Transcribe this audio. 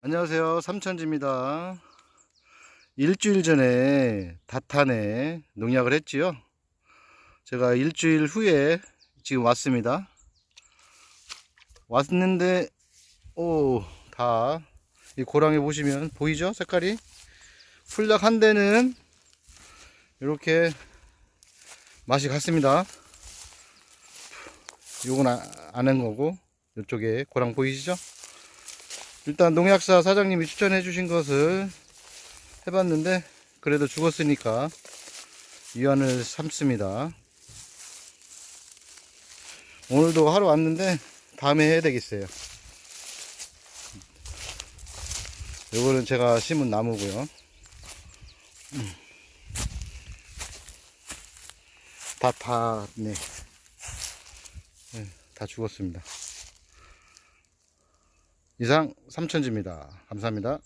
안녕하세요. 삼천지입니다. 일주일 전에 다탄에 농약을 했지요. 제가 일주일 후에 지금 왔습니다. 왔는데, 오, 다, 이 고랑에 보시면 보이죠? 색깔이? 풀약 한 대는 이렇게 맛이 같습니다. 요건 안한 거고, 이쪽에 고랑 보이시죠? 일단 농약사 사장님이 추천해 주신 것을 해봤는데 그래도 죽었으니까 위안을 삼습니다 오늘도 하러 왔는데 다음에 해야 되겠어요 요거는 제가 심은 나무고요 음. 다, 다, 네. 네, 다 죽었습니다. 이상 삼천지입니다. 감사합니다.